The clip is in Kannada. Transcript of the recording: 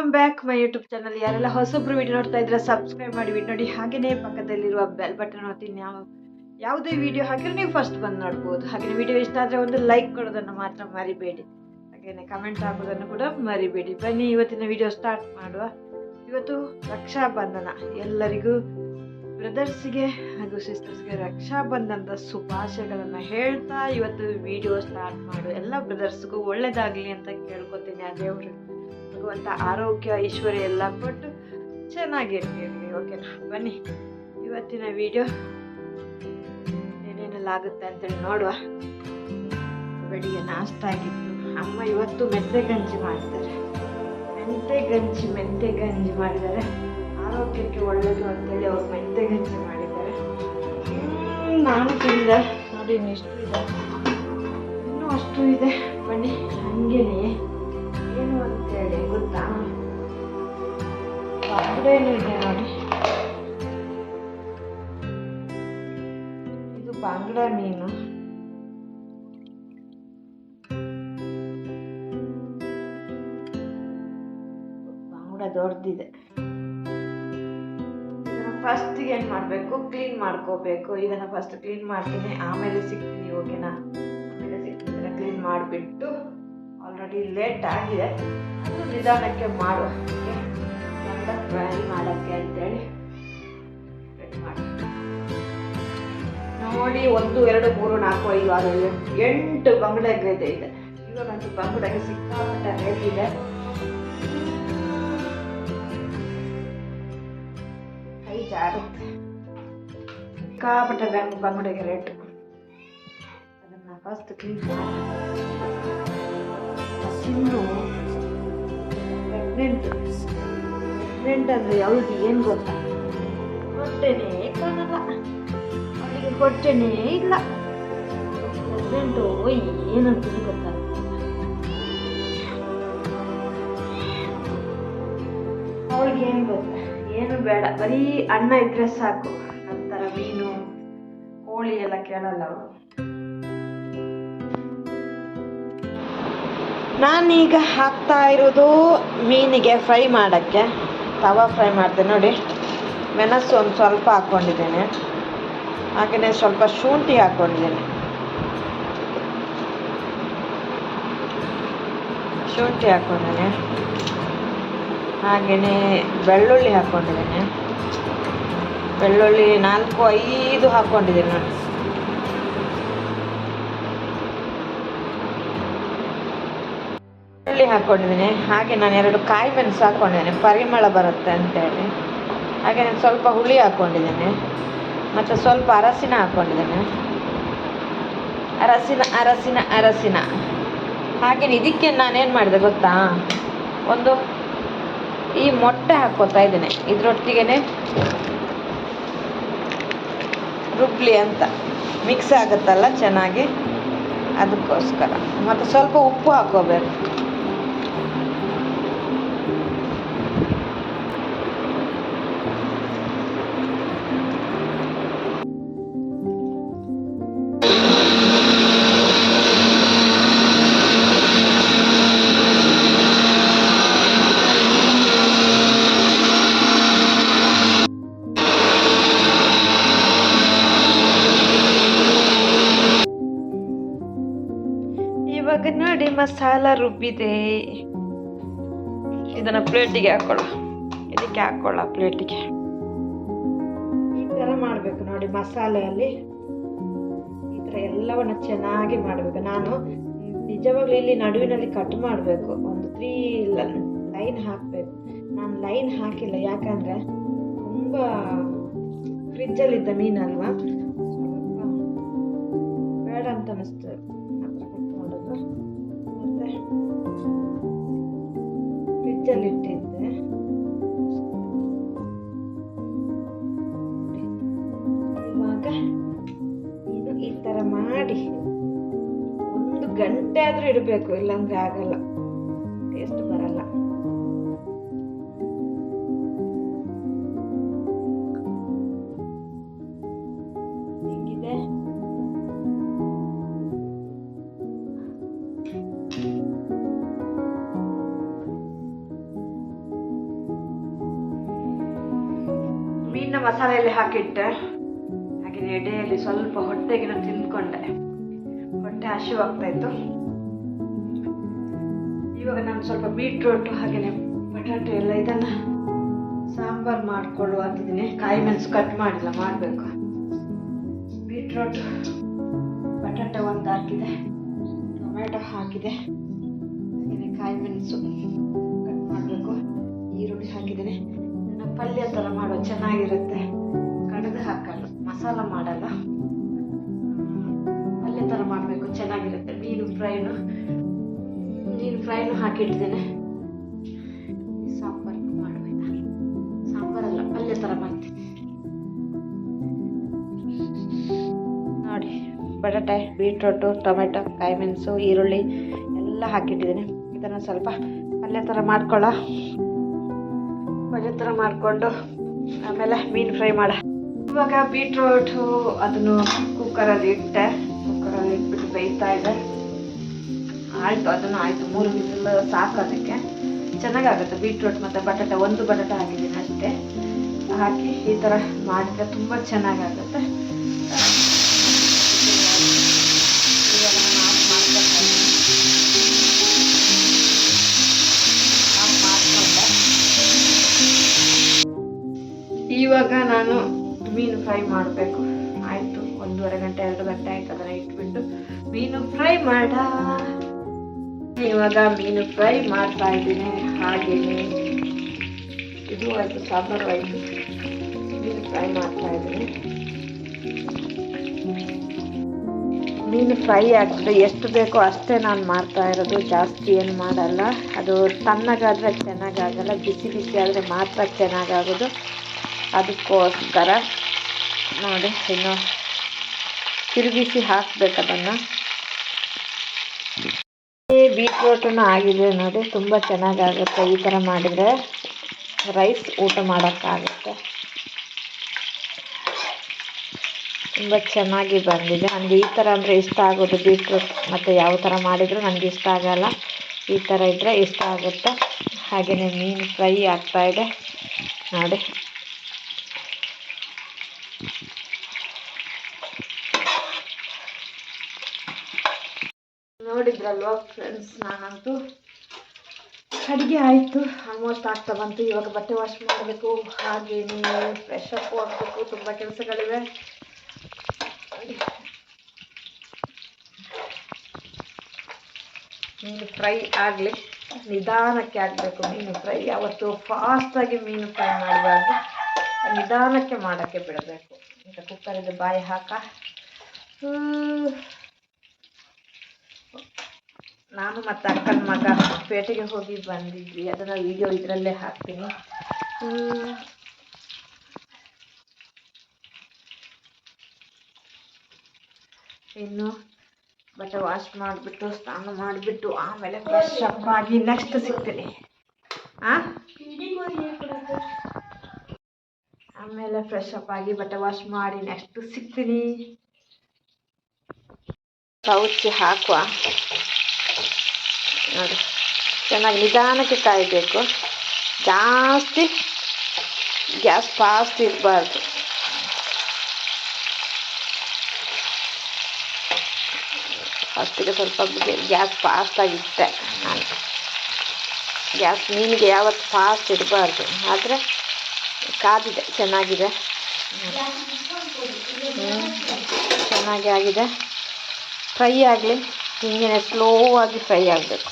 Welcome back my YouTube channel ಯಾರೆಲ್ಲ ಹೊಸೊಬ್ರು ವಿಡಿಯೋ ನೋಡ್ತಾ ಇದ್ರೆ ಸಬ್ಸ್ಕ್ರೈಬ್ ಮಾಡಿ ವಿಡಿಯೋ ನೋಡಿ ಹಾಗೆಯೇ ಪಕ್ಕದಲ್ಲಿರುವ ಬೆಲ್ ಬಟನ್ ಒತ್ತಿ. ಯಾವ ಯಾವುದೇ ವಿಡಿಯೋ ಹಾಕಿದ್ರೆ ನೀವು ಫಸ್ಟ್ ಬಂದು ನೋಡ್ಬೋದು. ಹಾಗೆ ವಿಡಿಯೋ ಇಷ್ಟ ಆದರೆ ಒಂದು ಲೈಕ್ ಕೊಡೋದನ್ನು ಮಾತ್ರ ಮರಿಬೇಡಿ. ಹಾಗೆಯೇ ಕಮೆಂಟ್ ಹಾಕೋದನ್ನು ಕೂಡ ಮರಿಬೇಡಿ. ಬನ್ನಿ, ಇವತ್ತಿನ ವಿಡಿಯೋ ಸ್ಟಾರ್ಟ್ ಮಾಡುವ. ಇವತ್ತು ರಕ್ಷಾಬಂಧನ. ಎಲ್ಲರಿಗೂ ಬ್ರದರ್ಸ್ಗೆ ಹಾಗೂ ಸಿಸ್ಟರ್ಸ್ಗೆ ರಕ್ಷಾಬಂಧನದ ಶುಭಾಶಯಗಳನ್ನು ಹೇಳ್ತಾ ಇವತ್ತು ವಿಡಿಯೋ ಸ್ಟಾರ್ಟ್ ಮಾಡು. ಎಲ್ಲ ಬ್ರದರ್ಸ್ಗೂ ಒಳ್ಳೇದಾಗಲಿ ಅಂತ ಕೇಳ್ಕೊತೀನಿ. ಆ ದೇವರು. ಭಗವಂತ ಆರೋಗ್ಯ, ಐಶ್ವರ್ಯ ಎಲ್ಲ ಕೊಟ್ಟು ಚೆನ್ನಾಗಿರ್ತೀವಿ. ಓಕೆನಾ ಬನ್ನಿ. ಇವತ್ತಿನ ವಿಡಿಯೋ ಏನೇನೆಲ್ಲ ಆಗುತ್ತೆ ಅಂತೇಳಿ ನೋಡುವ. ಬೆಳಿಗ್ಗೆ ನಾಷ್ಟ ಆಗಿತ್ತು. ಅಮ್ಮ ಇವತ್ತು ಮೆಂತೆ ಗಂಜಿ ಮಾಡ್ತಾರೆ. ಮೆಂತೆ ಗಂಜಿ ಮೆಂತೆ ಗಂಜಿ ಮಾಡಿದ್ದಾರೆ ಆರೋಗ್ಯಕ್ಕೆ ಒಳ್ಳೆಯದು ಅಂತೇಳಿ ಅವ್ರು ಮೆಂತೆ ಗಂಜಿ ಮಾಡಿದ್ದಾರೆ. ನಾನು ತಿಂದ. ನೋಡಿ ಇನ್ನು ಇಷ್ಟು ಇದೆ. ಇನ್ನೂ ಅಷ್ಟು ಇದೆ. ಬನ್ನಿ, ಹಂಗೇನೆ. ಅಂತೇಳಿ ಗೊತ್ತಾ ಬಾಂಗ್ಡೇನು ಇದೆ ನೋಡಿ ಇದು ಬಾಂಗ್ಡ ಮೀನು ಬಾಂಗ್ಡ ದೊಡ್ಡದಿದೆ ಫಸ್ಟಿಗೆ ಏನು ಮಾಡಬೇಕು? ಕ್ಲೀನ್ ಮಾಡ್ಕೋಬೇಕು. ಇದನ್ನ ಫಸ್ಟ್ ಕ್ಲೀನ್ ಮಾಡ್ತೀನಿ. ಆಮೇಲೆ ಸಿಗ್ತೀನಿ ಓಕೆನಾ ಆಮೇಲೆ ಸಿಗ್ತೀನಿ ಕ್ಲೀನ್ ಮಾಡಿಬಿಟ್ಟು ಆಲ್ರೆಡಿ ಲೇಟ್ ಆಗಿದೆ. ಅದು ನಿಧಾನಕ್ಕೆ ಮಾಡುವ ಫ್ರೈ ಮಾಡೋಕ್ಕೆ ಅಂತೇಳಿ ನೋಡಿ, ಒಂದು, ಎರಡು, ಮೂರು, ನಾಲ್ಕು, ಐದು, ಆರು ಎಂಟು ಬಂಗಡೆಗೆ ಇದೆ ಇದೆ ಇವಾಗಂತೂ ಬಂಗಡೆಗೆ ಸಿಕ್ಕಾಪಟ್ಟೆ ರೇಟ್ ಇದೆ. ಕೈ ಜಾರುತ್ತೆ. ಸಿಕ್ಕಾಪಟ್ಟೆ ಬಂಗಡೆಗೆ ರೇಟು ಅದನ್ನು ಫಸ್ಟ್ ಕ್ಲೀನ್ ಮಾಡಿ. ಹಸಿನ್ನು ಪ್ರೆಗ್ನೆಂಟ್ ಪ್ರೆಗ್ನೆಂಟ್ ಅಂದರೆ ಅವಳಿಗೆ ಏನು ಗೊತ್ತಾ? ಹೊಟ್ಟೆನೇ ಕಾಣಲ್ಲ ಅವಳಿಗೆ ಹೊಟ್ಟೆನೇ ಇಲ್ಲ. ಪ್ರೆಗ್ನೆಂಟು ಏನಂತ ಗೊತ್ತಾ ಅವಳಿಗೆ ಏನು ಗೊತ್ತಾ? ಏನು ಬೇಡ. ಬರೀ ಅನ್ನ ಇದ್ದರೆ ಸಾಕು. ನಂತರ ಮೀನು, ಕೋಳಿ ಎಲ್ಲ ಕೇಳಲ್ಲ ಅವಳು. ನಾನೀಗ ಹಾಕ್ತಾ ಇರೋದು ಮೀನಿಗೆ ಫ್ರೈ ಮಾಡೋಕ್ಕೆ. ತವಾ ಫ್ರೈ ಮಾಡ್ತೇನೆ ನೋಡಿ. ಮೆಣಸು ಒಂದು ಸ್ವಲ್ಪ ಹಾಕ್ಕೊಂಡಿದ್ದೇನೆ. ಹಾಗೆಯೇ ಸ್ವಲ್ಪ ಶುಂಠಿ ಹಾಕ್ಕೊಂಡಿದ್ದೇನೆ. ಶುಂಠಿ ಹಾಕ್ಕೊಂಡಿದ್ದೇನೆ. ಹಾಗೆಯೇ ಬೆಳ್ಳುಳ್ಳಿ ಹಾಕ್ಕೊಂಡಿದ್ದೇನೆ. ಬೆಳ್ಳುಳ್ಳಿ ನಾಲ್ಕು, ಐದು ಹಾಕ್ಕೊಂಡಿದ್ದೀನಿ ನೋಡಿ ಬೆಳ್ಳುಳ್ಳಿ ಹಾಕ್ಕೊಂಡಿದ್ದೀನಿ ಹಾಗೆ ನಾನು ಎರಡು ಕಾಯಿ ಮೆಣಸು ಹಾಕ್ಕೊಂಡಿದ್ದೀನಿ ಪರಿಮಳ ಬರುತ್ತೆ ಅಂತೇಳಿ. ಹಾಗೆ ನಾನು ಸ್ವಲ್ಪ ಹುಳಿ ಹಾಕ್ಕೊಂಡಿದ್ದೀನಿ ಮತ್ತು ಸ್ವಲ್ಪ ಅರಸಿನ ಹಾಕ್ಕೊಂಡಿದ್ದೀನಿ ಅರಸಿನ ಅರಸಿನ ಅರಸಿನ. ಹಾಗೆ ಇದಕ್ಕೆ ನಾನೇನು ಮಾಡಿದೆ ಗೊತ್ತಾ? ಒಂದು ಈ ಮೊಟ್ಟೆ ಹಾಕ್ಕೋತಾ ಇದ್ದೇನೆ. ಇದರೊಟ್ಟಿಗೆ ರುಬ್ಲಿ ಅಂತ. ಮಿಕ್ಸ್ ಆಗುತ್ತಲ್ಲ ಚೆನ್ನಾಗಿ? ಅದಕ್ಕೋಸ್ಕರ. ಮತ್ತು ಸ್ವಲ್ಪ ಉಪ್ಪು ಹಾಕ್ಕೋಬೇಕು ಮಸಾಲ ರುಬ್ಬಿದೆ. ಇದನ್ನ ಪ್ಲೇಟಿಗೆ ಹಾಕೊಳ್ಳ ಇದಕ್ಕೆ ಹಾಕೊಳ್ಳ ಪ್ಲೇಟಿಗೆ ಈ ಥರ ಮಾಡಬೇಕು ನೋಡಿ ಮಸಾಲೆಯಲ್ಲಿ. ಈ ಥರ ಎಲ್ಲವನ್ನ ಚೆನ್ನಾಗಿ ಮಾಡಬೇಕು. ನಾನು ನಿಜವಾಗ್ಲೂ ಇಲ್ಲಿ ನಡುವಿನಲ್ಲಿ ಕಟ್ ಮಾಡಬೇಕು. ಒಂದು ತ್ರೀ ಲೈನ್ ಹಾಕಬೇಕು. ನಾನು ಲೈನ್ ಹಾಕಿಲ್ಲ. ಯಾಕಂದರೆ ತುಂಬ ಫ್ರಿಜ್ಜಲ್ಲಿದ್ದ ಮೀನಲ್ವಾ? ಬೇಡ ಅಂತ ಅನಿಸ್ತು. ಫ್ರಿಜ್ಜಲ್ಲಿ ಇಟ್ಟಿದ್ದೆ ಇವಾಗ ಇದು ಈ ಥರ ಮಾಡಿ ಒಂದು ಗಂಟೆ ಆದರೂ ಇಡಬೇಕು, ಇಲ್ಲಾಂದ್ರೆ ಆಗಲ್ಲ. ಟೇಸ್ಟ್ ಬರಲ್ಲ. ಹೇಗಿದೆ? ಮಸಾಲೆಯಲ್ಲಿ ಹಾಕಿಟ್ಟೆ. ಹಾಗೆ ಎಡೆಯಲ್ಲಿ ಸ್ವಲ್ಪ ಹೊಟ್ಟೆಗೆ ನಾನು ತಿಂದ್ಕೊಂಡೆ. ಹೊಟ್ಟೆ ಹಸಿವಾಗ್ತಾ ಇತ್ತು. ಇವಾಗ ನಾನು ಸ್ವಲ್ಪ ಬೀಟ್ರೂಟ್ ಹಾಗೆಯೇ ಬಟಾಟೆ ಎಲ್ಲ ಇದನ್ನ ಸಾಂಬಾರು ಮಾಡಿಕೊಳ್ಳುವ ಅಂತಿದ್ದೀನಿ ಕಾಯಿ ಮೆಣಸು ಕಟ್ ಮಾಡಿಲ್ಲ, ಮಾಡಬೇಕು. ಬೀಟ್ರೂಟ್, ಬಟಾಟೆ ಒಂದು ಹಾಕಿದೆ. ಟೊಮೆಟೊ ಹಾಕಿದೆ. ಹಾಗೆಯೇ ಕಾಯಿ ಮೆಣಸು ಕಟ್ ಮಾಡಬೇಕು. ಈರುಳ್ಳಿ ಹಾಕಿದ್ದೇನೆ. ಪಲ್ಯ ಥರ ಮಾಡೋ, ಚೆನ್ನಾಗಿರುತ್ತೆ. ಕಡ್ದು ಹಾಕಲ್ಲ, ಮಸಾಲ ಮಾಡಲ್ಲ. ಪಲ್ಯ ಥರ ಮಾಡಬೇಕು, ಚೆನ್ನಾಗಿರುತ್ತೆ. ಮೀನು ಫ್ರೈನು ಮೀನು ಫ್ರೈನು ಹಾಕಿಟ್ಟಿದ್ದೇನೆ. ಸಾಂಬಾರು ಮಾಡಬೇಕಾ? ಸಾಂಬಾರಲ್ಲ ಪಲ್ಯ ಥರ ಮಾಡ್ತೀನಿ. ನೋಡಿ, ಬಟಾಟೆ, ಬೀಟ್ರೋಟು, ಟೊಮೆಟೊ ಕಾಯಿ ಮೆಣಸು ಈರುಳ್ಳಿ ಎಲ್ಲ ಹಾಕಿಟ್ಟಿದ್ದೀನಿ. ಇದನ್ನು ಸ್ವಲ್ಪ ಪಲ್ಯ ಥರ ಮಾಡ್ಕೊಳ್ಳ ಪಲ್ಯ ಥರ ಮಾಡಿಕೊಂಡು ಆಮೇಲೆ ಮೀನು ಫ್ರೈ ಮಾಡ. ಇವಾಗ ಬೀಟ್ರೋಟು ಅದನ್ನು ಕುಕ್ಕರಲ್ಲಿ ಇಟ್ಟೆ. ಕುಕ್ಕರಲ್ಲಿ ಇಟ್ಬಿಟ್ಟು ಬೇಯ್ತಾ ಇದೆ. ಆಯಿತು, ಅದನ್ನು ಆಯಿತು. ಮೂರು ವಿಸಿಲ್ ಸಾಕು ಅದಕ್ಕೆ. ಚೆನ್ನಾಗಾಗುತ್ತೆ ಬೀಟ್ರೋಟ್ ಮತ್ತು ಬಟಾಟೆ. ಒಂದು ಬಟಾಟೆ ಹಾಕಿದ್ದೀನಿ ಅಷ್ಟೇ. ಹಾಕಿ ಈ ಥರ ಮಾಡಿದ್ರೆ ತುಂಬ ಚೆನ್ನಾಗಾಗುತ್ತೆ. ಇವಾಗ ನಾನು ಮೀನು ಫ್ರೈ ಮಾಡಬೇಕು. ಆಯಿತು, ಒಂದೂವರೆ ಗಂಟೆ, ಎರಡು ಗಂಟೆ ಆಯ್ತು ಅದನ್ನು ಇಟ್ಬಿಟ್ಟು ಮೀನು ಫ್ರೈ ಮಾಡ. ಇವಾಗ ಮೀನು ಫ್ರೈ ಮಾಡ್ತಾ ಇದ್ದೀನಿ ಇದು ಆಯಿತು, ಸಾಂಬಾರು ಆಯಿತು. ಮೀನು ಫ್ರೈ ಮಾಡ್ತಾ ಇದ್ದೀನಿ. ಮೀನು ಫ್ರೈ ಆಗ್ತದೆ ಎಷ್ಟು ಬೇಕೋ ಅಷ್ಟೇ ನಾನು ಮಾಡ್ತಾ ಇರೋದು, ಜಾಸ್ತಿ ಏನು ಮಾಡಲ್ಲ. ಅದು ತಣ್ಣಗಾದರೆ ಚೆನ್ನಾಗಾಗಲ್ಲ, ಬಿಸಿ ಬಿಸಿ ಆದರೆ ಮಾತ್ರ ಚೆನ್ನಾಗಾಗೋದು. ಅದಕ್ಕೋಸ್ಕರ ನೋಡಿ, ಇನ್ನು ತಿರುಗಿಸಿ ಹಾಕ್ಬೇಕು ಅದನ್ನು ಬೀಟ್ರೋಟನ್ನು ಆಗಿದೆ ನೋಡಿ ತುಂಬ ಚೆನ್ನಾಗಾಗುತ್ತೆ. ಈ ಥರ ಮಾಡಿದರೆ ರೈಸ್ ಊಟ ಮಾಡೋಕ್ಕಾಗುತ್ತೆ. ತುಂಬ ಚೆನ್ನಾಗಿ ಬಂದಿದೆ. ನನಗೆ ಈ ಥರ ಅಂದರೆ ಇಷ್ಟ ಆಗೋದು ಬೀಟ್ರೂಟ್ ಮತ್ತು ಯಾವ ಥರ ಮಾಡಿದರೂ ನನಗೆ ಇಷ್ಟ ಆಗೋಲ್ಲ. ಈ ಥರ ಇದ್ದರೆ ಇಷ್ಟ ಆಗುತ್ತೆ. ಹಾಗೆಯೇ ಮೀನು ಫ್ರೈ ಆಗ್ತಾಯಿದೆ ನೋಡಿ. ನೋಡಿದ್ರಲ್ವಾ ಫ್ರೆಂಡ್ಸ್ ನಾನಂತೂ ಅಡುಗೆ ಆಯಿತು ಆಲ್ಮೋಸ್ಟ್ ಆಗ್ತಾ ಬಂತು ಇವಾಗ ಬಟ್ಟೆ ವಾಶ್ ಮಾಡಬೇಕು ಹಾಗೆ ಫ್ರೆಶ್ ಅಪ್ ಆಗಬೇಕು, ತುಂಬ ಕೆಲಸಗಳಿವೆ. ಮೀನು ಫ್ರೈ ಆಗಲಿ, ನಿಧಾನಕ್ಕೆ ಆಗಬೇಕು ಮೀನು ಫ್ರೈ. ಯಾವತ್ತು ಫಾಸ್ಟಾಗಿ ಮೀನು ಫ್ರೈ ಮಾಡಬಾರ್ದು. ನಿಧಾನಕ್ಕೆ ಮಾಡೋಕ್ಕೆ ಬಿಡಬೇಕು. ಈಗ ಕುಕ್ಕರಿಗೆ ಬಾಯಿ ಹಾಕ. ನಾನು ಮತ್ತು ಅಕ್ಕನ ಮಗ ಪೇಟೆಗೆ ಹೋಗಿ ಬಂದಿದ್ವಿ. ಅದನ್ನು ವಿಡಿಯೋ ಇದರಲ್ಲೇ ಹಾಕ್ತೀನಿ. ಇನ್ನು ಬಟ್ಟೆ ವಾಶ್ ಮಾಡಿಬಿಟ್ಟು, ಸ್ನಾನ ಮಾಡಿಬಿಟ್ಟು, ಆಮೇಲೆ ಫ್ರೆಶ್ ಅಪ್ ಆಗಿ ನೆಕ್ಸ್ಟ್ ಸಿಗ್ತೀನಿ. ಆಮೇಲೆ ಫ್ರೆಶ್ ಅಪ್ ಆಗಿ ಬಟ್ಟೆ ವಾಶ್ ಮಾಡಿ ನೆಕ್ಸ್ಟ್ ಸಿಗ್ತೀನಿ. ಕೌಚಿ ಹಾಕುವ. ನೋಡಿ. ಚೆನ್ನಾಗಿ ನಿಧಾನಕ್ಕೆ ಕಾಯಬೇಕು. ಜಾಸ್ತಿ ಗ್ಯಾಸ್ ಫಾಸ್ಟ್ ಇರಬಾರ್ದು. ಫಸ್ಟಿಗೆ ಸ್ವಲ್ಪ ಗ್ಯಾಸ್ ಫಾಸ್ಟಾಗಿಟ್ಟೆ ನಾನು ಗ್ಯಾಸ್ ಮೀನಿಗೆ ಯಾವತ್ತು ಫಾಸ್ಟ್ ಇರಬಾರ್ದು. ಆದರೆ ಕಾದಿದೆ, ಚೆನ್ನಾಗಿದೆ. ಚೆನ್ನಾಗಿ ಆಗಿದೆ. ಫ್ರೈ ಆಗಲಿ ಹಿಂಗೆ ಸ್ಲೋ ಆಗಿ ಫ್ರೈ ಆಗಬೇಕು.